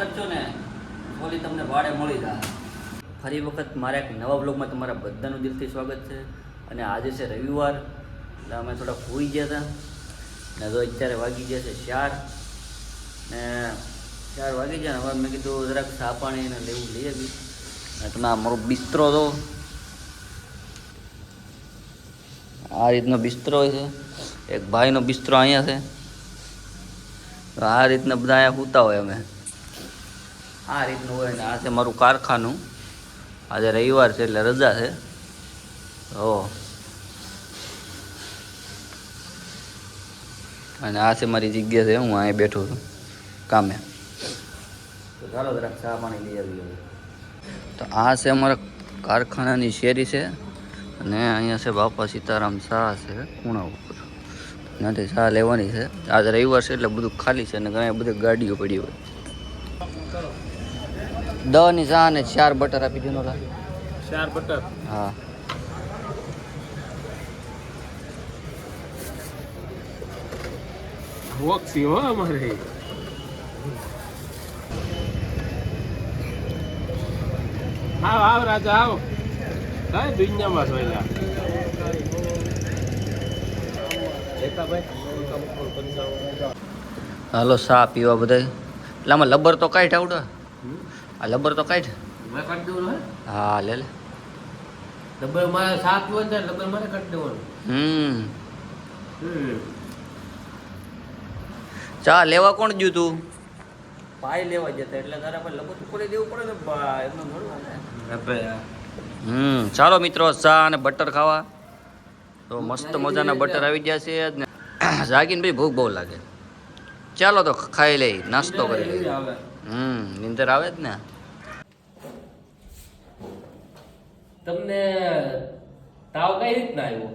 કરશો ને ઓલી તમને ભાડે મળી જાય. ફરી વખત મારા એક નવા બ્લોગમાં તમારા બધાનું દિલથી સ્વાગત છે અને આજે છે રવિવાર, એટલે અમે થોડા ભૂઈ ગયા હતા. ને તો અત્યારે વાગી ગયા છે ચાર. ને ચાર વાગી ગયા ને હવે મેં કીધું જરાક ચા પાણી ને લેવું લઈ આવી. અને તમે મારો બિસ્તરો હતો આ રીતનો બિસ્તરો છે. એક ભાઈનો બિસ્તરો અહીંયા છે. આ રીતના બધા અહીંયા સૂતા હોય અમે. આ રીતનું હોય ને આ છે મારું કારખાનું. આજે રવિવાર છે એટલે રજા છે. હો. અને આ છે મારી જગ્યા છે હું અહીંયા બેઠો છું કામે. તો ચાલો જરાક ચા પાણી લઈ આવી તો આ છે અમારા કારખાનાની શેરી છે અને અહીંયા છે બાપા સીતારામ શાહ છે ખૂણા ઉપર. ત્યાંથી ચા લેવાની છે. આજે રવિવાર છે એટલે બધું ખાલી છે અને ઘણા બધી ગાડીઓ પડી હોય. દવાની ચા અને ચાર બટર આપી દેનો લા ચાર બટર? હા. વોક્સી હો અમારે. આવ આવ રાજા આવ. કઈ દુનિયામાં સોયલા હાલો સા પીવા બધા એટલે આમાં લબર તો કાઢ આવડે આ લબર તો કાઢ હે. હા લે લે. ડબલ મારે સાત પીવો ને ડબલ મારે કાઢી દેવાનું. હમ. હમ. ચા લેવા કોણ ગયું તું? પાય લેવા જતા એટલે તારા પર લબર ખોલી દેવું પડે ને હમ ચાલો મિત્રો ચા અને બટર ખાવા. તો મસ્ત મજાના બટર આવી ગયા છે ને. જાગીને ભાઈ ભૂખ બહુ લાગે. ચાલો તો ખાઈ લઈ નાસ્તો કરી લઈ. હમ નીંદર આવે જ ને? તમને તાવ કઈ રીતના આવ્યો?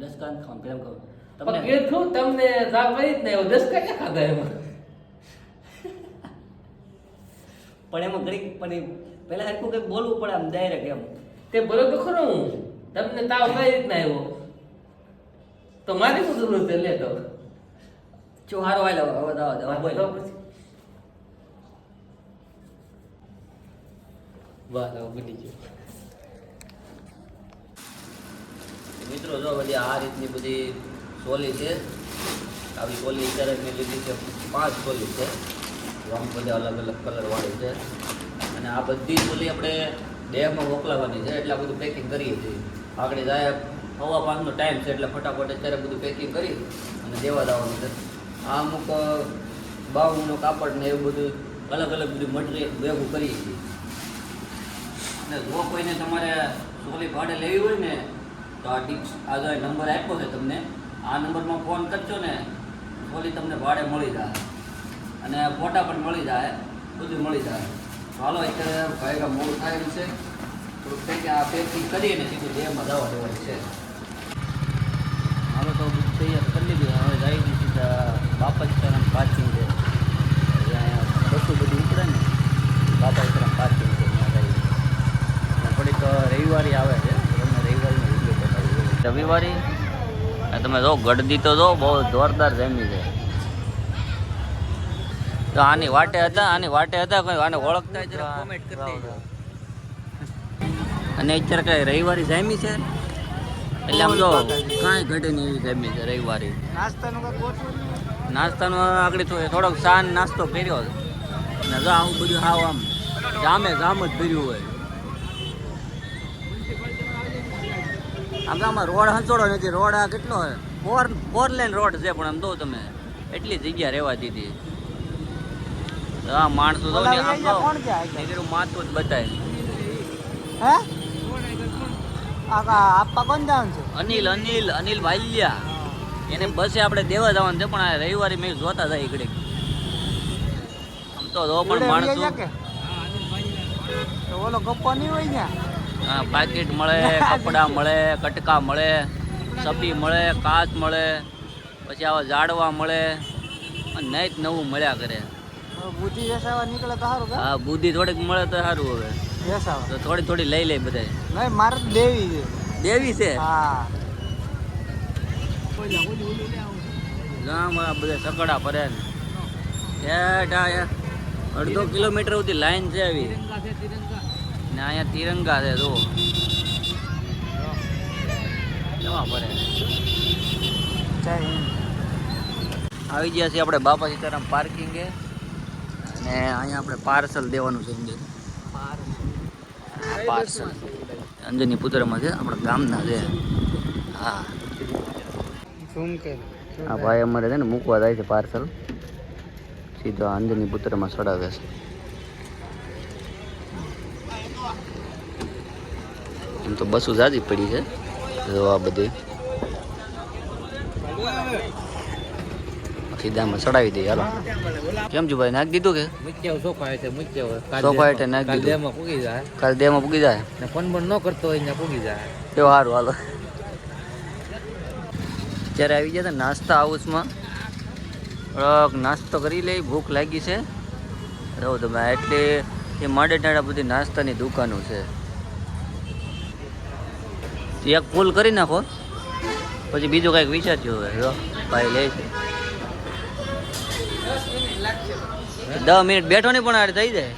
દસકાન ખાવ કેમ કહું. કીધું તમને તાવ કઈ રીતના આવ્યો? દસ કઈ ખાધા એમાં? પણ એમાં ઘડીક પણ પેલા હરખું કંઈક બોલવું પડે આમ ડાયરેક્ટ એમ. તે બોલો તો ખરો હું. તમને તાવ કઈ રીતના આવ્યો? તો મારી શું જરૂર છે લે તો. ચો હારો આવેલો હવે તો આવો, બોલ. વાહ વાહ, બની ગયું. મિત્રો જો બધી આ રીતની બધી સોલી છે આવી સોલી અત્યારે મેં લીધી છે પાંચ સોલી છે. રંગ બધા અલગ અલગ કલર વાળી છે. અને આ બધી સોલી આપણે ડેમમાં મોકલાવવાની છે એટલે આ બધું પેકિંગ કરીએ છીએ. આગળ જાય હવા પાંચનો ટાઈમ છે એટલે ફટાફટ અત્યારે બધું પેકિંગ કરી અને દેવા દેવાનું છે. આ અમુક બાઉનો કાપડ ને એવું બધું અલગ અલગ બધું મટીરિયલ ભેગું કરીએ છીએ. અને જો કોઈને તમારે સોલી ભાડે લેવી હોય ને, તો આ ટિપ્સ આગળ નંબર આપ્યો છે તમને, આ નંબરમાં ફોન કરજો ને, સોલી તમને ભાડે મળી જાય. અને ફોટા પણ મળી જાય, બધું મળી જાય. ચાલો અત્યારે ભાઈ મોડું થાય છે. તો કંઈક આ પેકિંગ કરીને સીધું ડેમમાં જવા દેવાની છે હાલો તો બધું તૈયાર કરી લીધું હવે જાય સીધા બાપા સીતારામ પાર્કિંગ છે એટલે અહીંયા બસો બધી ઉપડે ને બાપા સીતારામ પાર્કિંગ છે ત્યાં જાય અને થોડીક રવિવારી આવે છે તમને રવિવારીનો વીડિયો બતાવી રવિવારી. અને તમે જો ગડદી તો જો બહુ જોરદાર જમી છે. તો આની વાટે હતા આની વાટે હતા કોઈ આને ઓળખતા કરી અને અત્યારે કઈ રવિવારી જામી છે? એટલે આમ જો કાંઈ ઘટે નહીં એવી જામી છે રવિવારી. નાસ્તાનું નાસ્તાનો આગળ થોડોક સાન નાસ્તો કર્યો. અને જો આવું બધું હાવ આમ જામે જામ જ ભર્યું હોય. આમ તો આમાં રોડ હંચોડો નથી રોડ આ કેટલો ફોર ફોર લેન રોડ છે પણ આમ દો તમે. એટલી જગ્યા રહેવા દીધી. તો આ માણસો તો આમ તો માથું જ બતાય. હે? આપવા કોણ જવાનું છે? અનિલ અનિલ અનિલ ભાઈલિયા એને બસે આપણે દેવા જવાનું છે પણ આ રવિવારે મેં જોતા જાય એકડે આમ તો પણ માણસ? તો ઓલો ગપ્પો નહીં હોય ત્યાં? પાકીટ મળે કપડાં મળે કટકા મળે સપી મળે કાચ મળે પછી આવા ઝાડવા મળે અને નહીં જ નવું મળ્યા કરે. બુદ્ધિ વેસાવા નીકળે તો સારું હા બુદ્ધિ થોડીક મળે તો સારું હવે. વેસાવા તો થોડી થોડી લઈ લે બધા નહીં મારે દેવી છે. દેવી છે? હા. ગામ આ બધા સકડા ભરે ને. અડધો કિલોમીટર સુધી લાઈન છે આવી. તિરંગા. ને અહીંયા તિરંગા છે જો જવા પડે આવી ગયા છીએ આપણે બાપા સીતારામ પાર્કિંગે. અને અહીંયા આપણે પાર્સલ દેવાનું છે અંદર પાર્સલ. અંજની પુત્રમાં છે આપણા ગામના છે. હા. આ ભાઈ અમારે છે ને મૂકવા જાય છે પાર્સલ. સીધો અંજની પુત્રમાં ચડાવે છે. તો બસો જાજી પડી છે. જો આ બધી. સીધામાં ચડાવી દઈએ હાલો. કેમ છું ભાઈ નાખી દીધું કે? નાખી દીધું. કાલે પૂગી જાય? ને ફોન પણ ન કરતો હોય પૂગી જાય. કેવું સારું હાલો. ત્યારે આવી ગયા હતા નાસ્તા હાઉસમાં થોડોક નાસ્તો કરી લઈ ભૂખ લાગી છે. રહો તમે એટલે એ માડે ટાડા બધી નાસ્તાની દુકાનો છે. એક ફૂલ કરી નાખો. પછી બીજું કાંઈક વિચારજો હવે. ભાઈ લે છે. દસ મિનિટ બેઠો નહીં પણ આડે થઈ જાય.